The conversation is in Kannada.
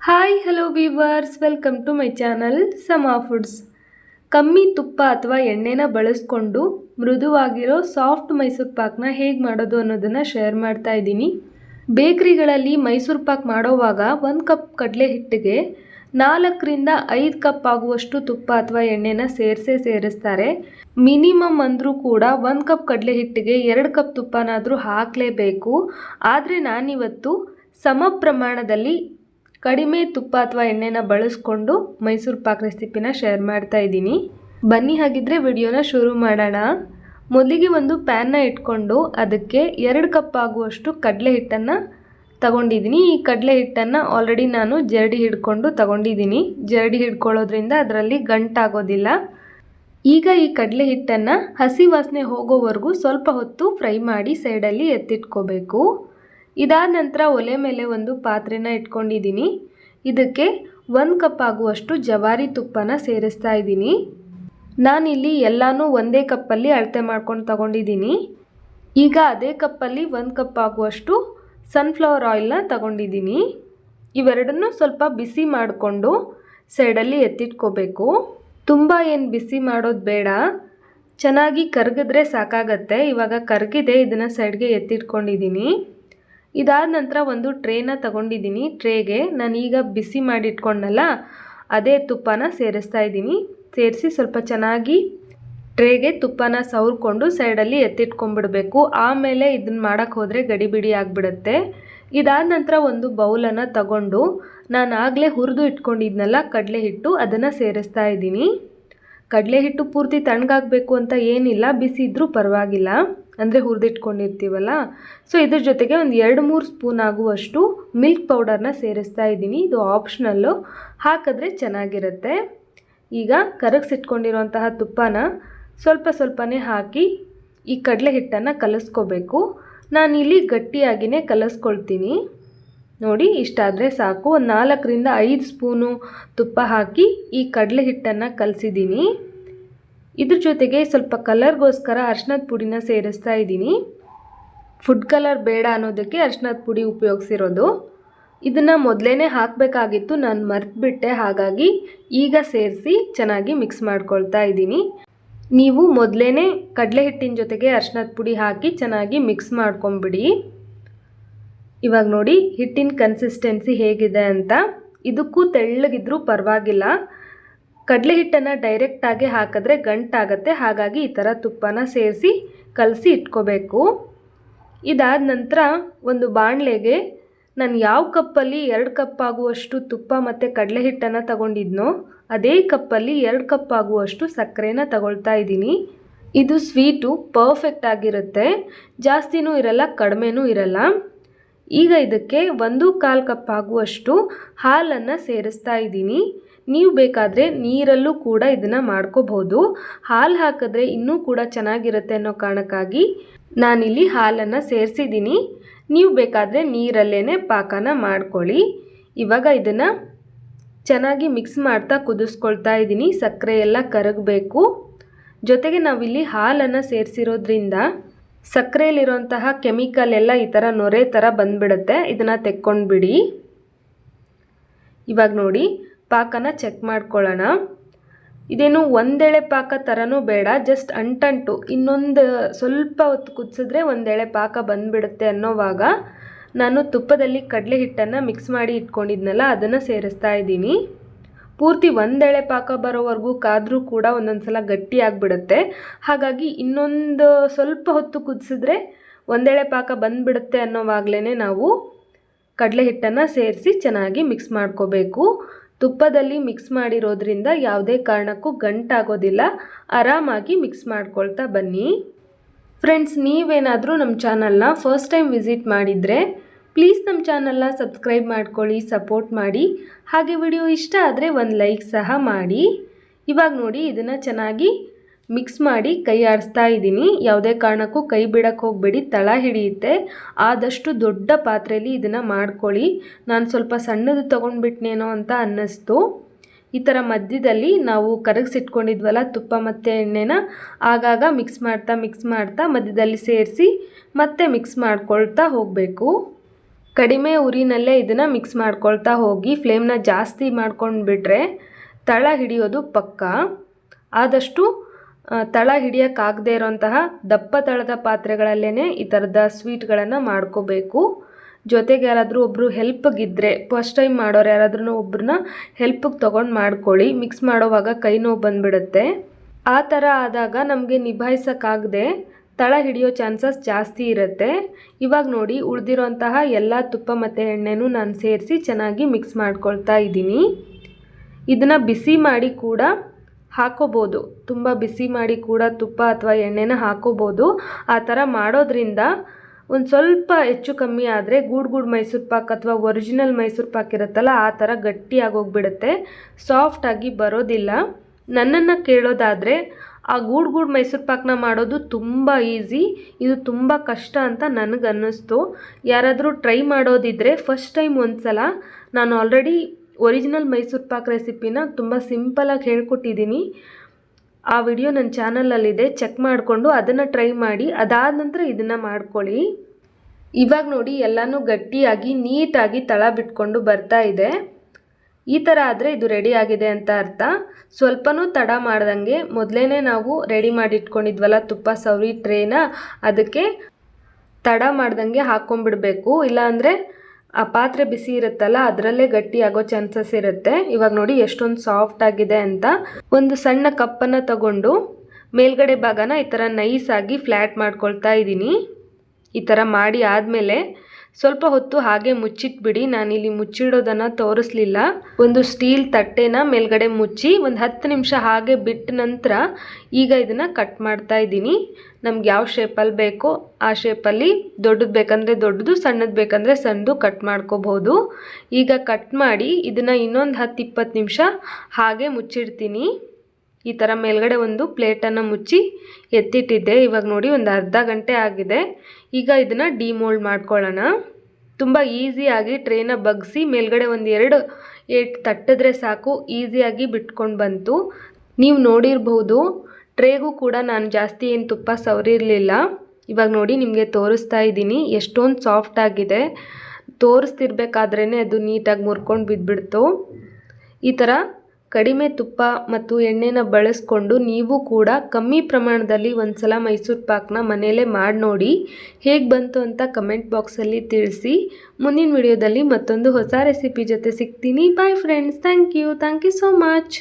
Hi hello viewers welcome to my channel Sama foods ಕಮ್ಮಿ ತುಪ್ಪ ಅಥವಾ ಎಣ್ಣೆನ ಬಳಸ್ಕೊಂಡು ಮೃದುವಾಗಿರೋ ಸಾಫ್ಟ್ ಮೈಸೂರು ಪಾಕ್ನ ಹೇಗೆ ಮಾಡೋದು ಅನ್ನೋದನ್ನು ಶೇರ್ ಮಾಡ್ತಾ ಇದ್ದೀನಿ. ಬೇಕ್ರಿಗಳಲ್ಲಿ ಮೈಸೂರು ಪಾಕ್ ಮಾಡೋವಾಗ ಒಂದು ಕಪ್ ಕಡಲೆ ಹಿಟ್ಟಿಗೆ ನಾಲ್ಕರಿಂದ ಐದು ಕಪ್ ಆಗುವಷ್ಟು ತುಪ್ಪ ಅಥವಾ ಎಣ್ಣೆನ ಸೇರಿಸೇ ಸೇರಿಸ್ತಾರೆ. ಮಿನಿಮಮ್ ಅಂದರೂ ಕೂಡ ಒಂದು ಕಪ್ ಕಡಲೆ ಹಿಟ್ಟಿಗೆ ಎರಡು ಕಪ್ ತುಪ್ಪನಾದರೂ ಹಾಕಲೇಬೇಕು. ಆದರೆ ನಾನಿವತ್ತು ಸಮ ಪ್ರಮಾಣದಲ್ಲಿ ಕಡಿಮೆ ತುಪ್ಪ ಅಥವಾ ಎಣ್ಣೆನ ಬಳಸ್ಕೊಂಡು ಮೈಸೂರು ಪಾಕ್ ರೆಸಿಪಿನ ಶೇರ್ ಮಾಡ್ತಾ ಇದ್ದೀನಿ. ಬನ್ನಿ ಹಾಗಿದ್ರೆ ವಿಡಿಯೋನ ಶುರು ಮಾಡೋಣ. ಮೊದಲಿಗೆ ಒಂದು ಪ್ಯಾನ್ನ ಇಟ್ಕೊಂಡು ಅದಕ್ಕೆ ಎರಡು ಕಪ್ ಆಗುವಷ್ಟು ಕಡಲೆ ಹಿಟ್ಟನ್ನು ತಗೊಂಡಿದ್ದೀನಿ. ಈ ಕಡಲೆ ಹಿಟ್ಟನ್ನು ಆಲ್ರೆಡಿ ನಾನು ಜರಡಿ ಹಿಡ್ಕೊಂಡು ತಗೊಂಡಿದ್ದೀನಿ. ಜರಡಿ ಹಿಡ್ಕೊಳ್ಳೋದ್ರಿಂದ ಅದರಲ್ಲಿ ಗಂಟಾಗೋದಿಲ್ಲ. ಈಗ ಈ ಕಡಲೆ ಹಿಟ್ಟನ್ನು ಹಸಿ ವಾಸನೆ ಹೋಗೋವರೆಗೂ ಸ್ವಲ್ಪ ಹೊತ್ತು ಫ್ರೈ ಮಾಡಿ ಸೈಡಲ್ಲಿ ಎತ್ತಿಟ್ಕೋಬೇಕು. ಇದಾದ ನಂತರ ಒಲೆ ಮೇಲೆ ಒಂದು ಪಾತ್ರೆನ ಇಟ್ಕೊಂಡಿದ್ದೀನಿ. ಇದಕ್ಕೆ ಒಂದು ಕಪ್ ಆಗುವಷ್ಟು ಜವಾರಿ ತುಪ್ಪನ ಸೇರಿಸ್ತಾ ಇದ್ದೀನಿ. ನಾನಿಲ್ಲಿ ಎಲ್ಲನೂ ಒಂದೇ ಕಪ್ಪಲ್ಲಿ ಅಳತೆ ಮಾಡ್ಕೊಂಡು ತಗೊಂಡಿದ್ದೀನಿ. ಈಗ ಅದೇ ಕಪ್ಪಲ್ಲಿ ಒಂದು ಕಪ್ ಆಗುವಷ್ಟು ಸನ್ಫ್ಲವರ್ ಆಯಿಲ್ನ ತಗೊಂಡಿದ್ದೀನಿ. ಇವೆರಡನ್ನು ಸ್ವಲ್ಪ ಬಿಸಿ ಮಾಡಿಕೊಂಡು ಸೈಡಲ್ಲಿ ಎತ್ತಿಟ್ಕೋಬೇಕು. ತುಂಬ ಏನು ಬಿಸಿ ಮಾಡೋದು ಬೇಡ. ಚೆನ್ನಾಗಿ ಕರಗಿದ್ರೆ ಸಾಕಾಗತ್ತೆ. ಇವಾಗ ಕರಗಿದೆ, ಇದನ್ನು ಸೈಡ್ಗೆ ಎತ್ತಿಟ್ಕೊಂಡಿದ್ದೀನಿ. ಇದಾದ ನಂತರ ಒಂದು ಟ್ರೇನ ತಗೊಂಡಿದ್ದೀನಿ. ಟ್ರೇಗೆ ನಾನೀಗ ಬಿಸಿ ಮಾಡಿಟ್ಕೊಂಡಲ್ಲ ಅದೇ ತುಪ್ಪನ ಸೇರಿಸ್ತಾ ಇದ್ದೀನಿ. ಸೇರಿಸಿ ಸ್ವಲ್ಪ ಚೆನ್ನಾಗಿ ಟ್ರೇಗೆ ತುಪ್ಪನ ಸವರ್ಕೊಂಡು ಸೈಡಲ್ಲಿ ಎತ್ತಿಟ್ಕೊಂಡ್ಬಿಡಬೇಕು ಆಮೇಲೆ ಇದನ್ನ ಮಾಡೋಕ್ಕೆ ಹೋದರೆ ಗಡಿಬಿಡಿ ಆಗಿಬಿಡುತ್ತೆ. ಇದಾದ ನಂತರ ಒಂದು ಬೌಲನ್ನು ತಗೊಂಡು ನಾನು ಆಗಲೇ ಹುರಿದು ಇಟ್ಕೊಂಡಿದ್ನಲ್ಲ, ಕಡಲೆ ಹಿಟ್ಟು ಅದನ್ನು ಸೇರಿಸ್ತಾ ಇದ್ದೀನಿ. ಕಡಲೆ ಹಿಟ್ಟು ಪೂರ್ತಿ ತಣ್ಣಗಾಗಬೇಕು ಅಂತ ಏನಿಲ್ಲ, ಬಿಸಿ ಇದ್ದರೂ ಪರವಾಗಿಲ್ಲ. ಅಂದರೆ ಹುರಿದಿಟ್ಕೊಂಡಿರ್ತೀವಲ್ಲ? ಸೊ ಇದ್ರ ಜೊತೆಗೆ ಒಂದು ಎರಡು ಮೂರು ಸ್ಪೂನ್ ಆಗುವಷ್ಟು ಮಿಲ್ಕ್ ಪೌಡರ್ನ ಸೇರಿಸ್ತಾ ಇದ್ದೀನಿ. ಇದು ಆಪ್ಷನಲ್ಲು ಹಾಕಿದ್ರೆ ಚೆನ್ನಾಗಿರುತ್ತೆ. ಈಗ ಕರಗಿಸಿಟ್ಕೊಂಡಿರೋಂತಹ ತುಪ್ಪನ ಸ್ವಲ್ಪ ಸ್ವಲ್ಪನೇ ಹಾಕಿ ಈ ಕಡಲೆ ಹಿಟ್ಟನ್ನು ಕಲಿಸ್ಕೋಬೇಕು. ನಾನಿಲ್ಲಿ ಗಟ್ಟಿಯಾಗಿಯೇ ಕಲಿಸ್ಕೊಳ್ತೀನಿ. ನೋಡಿ, ಇಷ್ಟಾದರೆ ಸಾಕು. ಒಂದು ನಾಲ್ಕರಿಂದ ಐದು ಸ್ಪೂನು ತುಪ್ಪ ಹಾಕಿ ಈ ಕಡಲೆ ಹಿಟ್ಟನ್ನು ಕಲಸಿದ್ದೀನಿ. ಇದ್ರ ಜೊತೆಗೆ ಸ್ವಲ್ಪ ಕಲರ್ಗೋಸ್ಕರ ಅರ್ಶಿನದ ಪುಡಿನ ಸೇರಿಸ್ತಾ ಇದ್ದೀನಿ. ಫುಡ್ ಕಲರ್ ಬೇಡ ಅನ್ನೋದಕ್ಕೆ ಅರ್ಶಿನದ ಪುಡಿ ಉಪಯೋಗಿಸಿರೋದು. ಇದನ್ನು ಮೊದಲೇ ಹಾಕಬೇಕಾಗಿತ್ತು, ನಾನು ಮರೆತುಬಿಟ್ಟೆ. ಹಾಗಾಗಿ ಈಗ ಸೇರಿಸಿ ಚೆನ್ನಾಗಿ ಮಿಕ್ಸ್ ಮಾಡ್ಕೊಳ್ತಾ ಇದ್ದೀನಿ. ನೀವು ಮೊದಲೇ ಕಡಲೆ ಹಿಟ್ಟಿನ ಜೊತೆಗೆ ಅರ್ಶಿನದ ಪುಡಿ ಹಾಕಿ ಚೆನ್ನಾಗಿ ಮಿಕ್ಸ್ ಮಾಡ್ಕೊಂಬಿಡಿ. ಇವಾಗ ನೋಡಿ ಹಿಟ್ಟಿನ ಕನ್ಸಿಸ್ಟೆನ್ಸಿ ಹೇಗಿದೆ ಅಂತ. ಇದಕ್ಕೂ ತೆಳ್ಳಗಿದ್ರೂ ಪರವಾಗಿಲ್ಲ. ಕಡಲೆ ಹಿಟ್ಟನ್ನು ಡೈರೆಕ್ಟಾಗಿ ಹಾಕಿದ್ರೆ ಗಂಟಾಗತ್ತೆ. ಹಾಗಾಗಿ ಈ ಥರ ತುಪ್ಪನ ಸೇರಿಸಿ ಕಲಸಿ ಇಟ್ಕೋಬೇಕು. ಇದಾದ ನಂತರ ಒಂದು ಬಾಣಲೆಗೆ ನಾನು ಯಾವ ಕಪ್ಪಲ್ಲಿ ಎರಡು ಕಪ್ ಆಗುವಷ್ಟು ತುಪ್ಪ ಮತ್ತು ಕಡಲೆ ಹಿಟ್ಟನ್ನು ತಗೊಂಡಿದ್ನೋ ಅದೇ ಕಪ್ಪಲ್ಲಿ ಎರಡು ಕಪ್ ಆಗುವಷ್ಟು ಸಕ್ಕರೆನ ತಗೊಳ್ತಾ ಇದ್ದೀನಿ. ಇದು ಸ್ವೀಟು ಪರ್ಫೆಕ್ಟ್ ಆಗಿರುತ್ತೆ. ಜಾಸ್ತಿನೂ ಇರಲ್ಲ, ಕಡಿಮೆನೂ ಇರಲ್ಲ. ಈಗ ಇದಕ್ಕೆ ಒಂದು ಕಾಲು ಕಪ್ ಆಗುವಷ್ಟು ಹಾಲನ್ನು ಸೇರಿಸ್ತಾ ಇದ್ದೀನಿ. ನೀವು ಬೇಕಾದರೆ ನೀರಲ್ಲೂ ಕೂಡ ಇದನ್ನು ಮಾಡ್ಕೋಬಹುದು. ಹಾಲು ಹಾಕಿದ್ರೆ ಇನ್ನೂ ಕೂಡ ಚೆನ್ನಾಗಿರುತ್ತೆ ಅನ್ನೋ ಕಾರಣಕ್ಕಾಗಿ ನಾನಿಲ್ಲಿ ಹಾಲನ್ನು ಸೇರಿಸಿದ್ದೀನಿ. ನೀವು ಬೇಕಾದರೆ ನೀರಲ್ಲೇ ಪಾಕನ ಮಾಡ್ಕೊಳ್ಳಿ. ಇವಾಗ ಇದನ್ನು ಚೆನ್ನಾಗಿ ಮಿಕ್ಸ್ ಮಾಡ್ತಾ ಕುದಿಸ್ಕೊಳ್ತಾ ಇದ್ದೀನಿ. ಸಕ್ಕರೆ ಎಲ್ಲ ಕರಗಬೇಕು. ಜೊತೆಗೆ ನಾವಿಲ್ಲಿ ಹಾಲನ್ನು ಸೇರಿಸಿರೋದ್ರಿಂದ ಸಕ್ಕರೆಯಲ್ಲಿರುವಂತಹ ಕೆಮಿಕಲ್ ಎಲ್ಲ ಈ ಥರ ನೊರೆ ಥರ ಬಂದುಬಿಡುತ್ತೆ. ಇದನ್ನು ತೆಕ್ಕೊಂಡ್ಬಿಡಿ. ಇವಾಗ ನೋಡಿ ಪಾಕನ ಚೆಕ್ ಮಾಡ್ಕೊಳ್ಳೋಣ. ಇದೇನು ಒಂದೆಳೆ ಪಾಕ ಥರನೂ ಬೇಡ ಜಸ್ಟ್ ಅಂಟಂಟು. ಇನ್ನೊಂದು ಸ್ವಲ್ಪ ಹೊತ್ತು ಕುದಿಸಿದ್ರೆ ಒಂದೆಳೆ ಪಾಕ ಬಂದುಬಿಡುತ್ತೆ ಅನ್ನೋವಾಗ ನಾನು ತುಪ್ಪದಲ್ಲಿ ಕಡಲೆ ಹಿಟ್ಟನ್ನು ಮಿಕ್ಸ್ ಮಾಡಿ ಇಟ್ಕೊಂಡಿದ್ನಲ್ಲ, ಅದನ್ನು ಸೇರಿಸ್ತಾ ಇದ್ದೀನಿ. ಪೂರ್ತಿ ಒಂದೆಳೆ ಪಾಕ ಬರೋವರೆಗೂ ಕಾದರೂ ಕೂಡ ಒಂದೊಂದು ಸಲ ಗಟ್ಟಿ ಆಗಿಬಿಡುತ್ತೆ. ಹಾಗಾಗಿ ಇನ್ನೊಂದು ಸ್ವಲ್ಪ ಹೊತ್ತು ಕುದಿಸಿದ್ರೆ ಒಂದೆಳೆ ಪಾಕ ಬಂದುಬಿಡುತ್ತೆ ಅನ್ನೋವಾಗಲೇ ನಾವು ಕಡಲೆ ಹಿಟ್ಟನ್ನು ಸೇರಿಸಿ ಚೆನ್ನಾಗಿ ಮಿಕ್ಸ್ ಮಾಡ್ಕೋಬೇಕು. ತುಪ್ಪದಲ್ಲಿ ಮಿಕ್ಸ್ ಮಾಡಿರೋದ್ರಿಂದ ಯಾವುದೇ ಕಾರಣಕ್ಕೂ ಗಂಟಾಗೋದಿಲ್ಲ. ಆರಾಮಾಗಿ ಮಿಕ್ಸ್ ಮಾಡ್ಕೊಳ್ತಾ ಬನ್ನಿ. ಫ್ರೆಂಡ್ಸ್ ನೀವೇನಾದರೂ ನಮ್ಮ ಚಾನಲ್ನ ಫಸ್ಟ್ ಟೈಮ್ ವಿಸಿಟ್ ಮಾಡಿದರೆ ಪ್ಲೀಸ್ ನಮ್ಮ ಚಾನಲ್ನ ಸಬ್ಸ್ಕ್ರೈಬ್ ಮಾಡ್ಕೊಳ್ಳಿ ಸಪೋರ್ಟ್ ಮಾಡಿ. ಹಾಗೆ ವಿಡಿಯೋ ಇಷ್ಟ ಆದರೆ ಒಂದು ಲೈಕ್ ಸಹ ಮಾಡಿ. ಇವಾಗ ನೋಡಿ ಇದನ್ನು ಚೆನ್ನಾಗಿ ಮಿಕ್ಸ್ ಮಾಡಿ ಕೈ ಆರಿಸ್ತಾ ಇದ್ದೀನಿ. ಯಾವುದೇ ಕಾರಣಕ್ಕೂ ಕೈ ಬಿಡಕ್ಕೆ ಹೋಗಬೇಡಿ, ತಳ ಹಿಡಿಯುತ್ತೆ. ಆದಷ್ಟು ದೊಡ್ಡ ಪಾತ್ರೆಯಲ್ಲಿ ಇದನ್ನು ಮಾಡ್ಕೊಳ್ಳಿ. ನಾನು ಸ್ವಲ್ಪ ಸಣ್ಣದು ತೊಗೊಂಡ್ಬಿಟ್ನೇನೋ ಅಂತ ಅನ್ನಿಸ್ತು. ಈ ಥರ ಮಧ್ಯದಲ್ಲಿ ನಾವು ಕರಗಿಸಿಟ್ಕೊಂಡಿದ್ವಲ್ಲ ತುಪ್ಪ ಮತ್ತು ಎಣ್ಣೆನ, ಆಗಾಗ ಮಿಕ್ಸ್ ಮಾಡ್ತಾ ಮಿಕ್ಸ್ ಮಾಡ್ತಾ ಮಧ್ಯದಲ್ಲಿ ಸೇರಿಸಿ ಮತ್ತೆ ಮಿಕ್ಸ್ ಮಾಡ್ಕೊಳ್ತಾ ಹೋಗಬೇಕು. ಕಡಿಮೆ ಉರಿನಲ್ಲೇ ಇದನ್ನು ಮಿಕ್ಸ್ ಮಾಡ್ಕೊಳ್ತಾ ಹೋಗಿ, ಫ್ಲೇಮ್ನ ಜಾಸ್ತಿ ಮಾಡ್ಕೊಂಡು ಬಿಟ್ರೆ ತಳ ಹಿಡಿಯೋದು ಪಕ್ಕ. ಆದಷ್ಟು ತಳ ಹಿಡಿಯೋಕ್ಕಾಗದೇ ಇರೋಂತಹ ದಪ್ಪ ತಳದ ಪಾತ್ರೆಗಳಲ್ಲೇ ಈ ಥರದ ಸ್ವೀಟ್ಗಳನ್ನು ಮಾಡ್ಕೋಬೇಕು. ಜೊತೆಗೆ ಯಾರಾದರೂ ಒಬ್ಬರು ಹೆಲ್ಪ್ಗಿದ್ದರೆ ಫಸ್ಟ್ ಟೈಮ್ ಮಾಡೋರು ಯಾರಾದ್ರೂ ಒಬ್ಬರನ್ನ ಹೆಲ್ಪಿಗೆ ತೊಗೊಂಡು ಮಾಡ್ಕೊಳ್ಳಿ. ಮಿಕ್ಸ್ ಮಾಡೋವಾಗ ಕೈ ನೋವು ಬಂದುಬಿಡುತ್ತೆ. ಆ ಥರ ಆದಾಗ ನಮಗೆ ನಿಭಾಯಿಸೋಕ್ಕಾಗದೆ ತಳ ಹಿಡಿಯೋ ಚಾನ್ಸಸ್ ಜಾಸ್ತಿ ಇರುತ್ತೆ. ಇವಾಗ ನೋಡಿ ಉಳಿದಿರೋಂತಹ ಎಲ್ಲ ತುಪ್ಪ ಮತ್ತು ಎಣ್ಣೆನೂ ನಾನು ಸೇರಿಸಿ ಚೆನ್ನಾಗಿ ಮಿಕ್ಸ್ ಮಾಡ್ಕೊಳ್ತಾ ಇದ್ದೀನಿ. ಇದನ್ನು ಬಿಸಿ ಮಾಡಿ ಕೂಡ ಹಾಕೋಬೋದು. ತುಂಬ ಬಿಸಿ ಮಾಡಿ ಕೂಡ ತುಪ್ಪ ಅಥವಾ ಎಣ್ಣೆನ ಹಾಕೋಬೋದು. ಆ ಥರ ಮಾಡೋದ್ರಿಂದ ಒಂದು ಸ್ವಲ್ಪ ಹೆಚ್ಚು ಕಮ್ಮಿ ಆದರೆ ಗೂಡು ಗೂಡು ಮೈಸೂರು ಪಾಕ್ ಅಥವಾ ಒರಿಜಿನಲ್ ಮೈಸೂರು ಪಾಕ್ ಇರುತ್ತಲ್ಲ, ಆ ಥರ ಗಟ್ಟಿಯಾಗೋಗ್ಬಿಡುತ್ತೆ ಸಾಫ್ಟಾಗಿ ಬರೋದಿಲ್ಲ. ನನ್ನನ್ನು ಕೇಳೋದಾದರೆ ಆ ಗೂಡು ಗೂಡು ಮೈಸೂರು ಪಾಕ್ನ ಮಾಡೋದು ತುಂಬ ಈಸಿ, ಇದು ತುಂಬ ಕಷ್ಟ ಅಂತ ನನಗನ್ನಿಸ್ತು. ಯಾರಾದರೂ ಟ್ರೈ ಮಾಡೋದಿದ್ದರೆ ಫಸ್ಟ್ ಟೈಮ್ ಒಂದು ಸಲ ನಾನು ಆಲ್ರೆಡಿ ಒರಿಜಿನಲ್ ಮೈಸೂರು ಪಾಕ್ ರೆಸಿಪಿನ ತುಂಬ ಸಿಂಪಲಾಗಿ ಹೇಳ್ಕೊಟ್ಟಿದ್ದೀನಿ ಆ ವಿಡಿಯೋ ನನ್ನ ಚಾನಲಲ್ಲಿದೆ ಚೆಕ್ ಮಾಡಿಕೊಂಡು ಅದನ್ನು ಟ್ರೈ ಮಾಡಿ, ಅದಾದ ನಂತರ ಇದನ್ನು ಮಾಡ್ಕೊಳ್ಳಿ. ಇವಾಗ ನೋಡಿ ಎಲ್ಲನೂ ಗಟ್ಟಿಯಾಗಿ, ನೀಟಾಗಿ ತಳ ಬಿಟ್ಕೊಂಡು ಬರ್ತಾ ಇದೆ. ಈ ಥರ ಆದರೆ ಇದು ರೆಡಿ ಆಗಿದೆ ಅಂತ ಅರ್ಥ. ಸ್ವಲ್ಪನೂ ತಡ ಮಾಡ್ದಂಗೆ ಮೊದಲೇ ನಾವು ರೆಡಿ ಮಾಡಿ ಇಟ್ಕೊಂಡಿದ್ವಲ್ಲ ತುಪ್ಪ ಸವರಿ ಟ್ರೇನ ಅದಕ್ಕೆ ತಡ ಮಾಡ್ದಂಗೆ ಹಾಕ್ಕೊಂಬಿಡ್ಬೇಕು ಇಲ್ಲಾಂದರೆ ಆ ಪಾತ್ರೆ ಬಿಸಿ ಇರುತ್ತಲ್ಲ, ಅದರಲ್ಲೇ ಗಟ್ಟಿ ಆಗೋ ಚಾನ್ಸಸ್ ಇರುತ್ತೆ. ಇವಾಗ ನೋಡಿ ಎಷ್ಟೊಂದು ಸಾಫ್ಟ್ ಆಗಿದೆ ಅಂತ. ಒಂದು ಸಣ್ಣ ಕಪ್ಪನ್ನು ತಗೊಂಡು ಮೇಲ್ಗಡೆ ಭಾಗನ ಈ ಥರ ನೈಸಾಗಿ ಫ್ಲ್ಯಾಟ್ ಮಾಡ್ಕೊಳ್ತಾ ಇದ್ದೀನಿ ಈ ಥರ ಮಾಡಿ ಆದಮೇಲೆ ಸ್ವಲ್ಪ ಹೊತ್ತು ಹಾಗೆ ಮುಚ್ಚಿಟ್ಬಿಡಿ. ನಾನಿಲ್ಲಿ ಮುಚ್ಚಿಡೋದನ್ನು ತೋರಿಸ್ಲಿಲ್ಲ. ಒಂದು ಸ್ಟೀಲ್ ತಟ್ಟೆನ ಮೇಲ್ಗಡೆ ಮುಚ್ಚಿ ಒಂದು ಹತ್ತು ನಿಮಿಷ ಹಾಗೆ ಬಿಟ್ಟ ನಂತರ ಈಗ ಇದನ್ನು ಕಟ್ ಮಾಡ್ತಾ ಇದ್ದೀನಿ. ನಮ್ಗೆ ಯಾವ ಶೇಪಲ್ಲಿ ಬೇಕೋ ಆ ಶೇಪಲ್ಲಿ ದೊಡ್ಡದು ಬೇಕಂದರೆ ದೊಡ್ಡದು, ಸಣ್ಣದು ಬೇಕಂದರೆ ಸಣ್ಣದು ಕಟ್ ಮಾಡ್ಕೋಬೋದು. ಈಗ ಕಟ್ ಮಾಡಿ ಇದನ್ನು ಇನ್ನೊಂದು ಹತ್ತು ಇಪ್ಪತ್ತು ನಿಮಿಷ ಹಾಗೆ ಮುಚ್ಚಿಡ್ತೀನಿ. ಈ ಥರ ಮೇಲ್ಗಡೆ ಒಂದು ಪ್ಲೇಟನ್ನು ಮುಚ್ಚಿ ಎತ್ತಿಟ್ಟಿದ್ದೆ ಇವಾಗ ನೋಡಿ ಒಂದು ಅರ್ಧ ಗಂಟೆ ಆಗಿದೆ. ಈಗ ಇದನ್ನು ಡಿಮೋಲ್ಡ್ ಮಾಡ್ಕೊಳ್ಳೋಣ. ತುಂಬ ಈಸಿಯಾಗಿ ಟ್ರೇನ ಬಗ್ಸಿ ಮೇಲ್ಗಡೆ ಒಂದು ಎರಡು ಏಟ್ ತಟ್ಟಿದ್ರೆ ಸಾಕು. ಈಸಿಯಾಗಿ ಬಿಟ್ಕೊಂಡು ಬಂತು. ನೀವು ನೋಡಿರ್ಬೋದು ಟ್ರೇಗೂ ಕೂಡ ನಾನು ಜಾಸ್ತಿ ಏನು ತುಪ್ಪ ಸವರಿರಲಿಲ್ಲ. ಇವಾಗ ನೋಡಿ ನಿಮಗೆ ತೋರಿಸ್ತಾ ಇದ್ದೀನಿ. ಎಷ್ಟೊಂದು ಸಾಫ್ಟ್ ಆಗಿದೆ. ತೋರಿಸ್ತಿರ್ಬೇಕಾದ್ರೇ ಅದು ನೀಟಾಗಿ ಮುರ್ಕೊಂಡು ಬಿದ್ದುಬಿಡ್ತು ಈ ಥರ ಕಡಿಮೆ ತುಪ್ಪ ಮತ್ತು ಎಣ್ಣೆನ ಬಳಸ್ಕೊಂಡು ನೀವು ಕೂಡ ಕಮ್ಮಿ ಪ್ರಮಾಣದಲ್ಲಿ ಒಂದು ಸಲ ಮೈಸೂರು ಪಾಕ್ನ ಮನೆಯಲ್ಲೇ ಮಾಡಿ ನೋಡಿ. ಹೇಗೆ ಬಂತು ಅಂತ ಕಮೆಂಟ್ ಬಾಕ್ಸಲ್ಲಿ ತಿಳಿಸಿ. ಮುಂದಿನ ವಿಡಿಯೋದಲ್ಲಿ ಮತ್ತೊಂದು ಹೊಸ ರೆಸಿಪಿ ಜೊತೆ ಸಿಗ್ತೀನಿ. Bye friends thank you thank you so much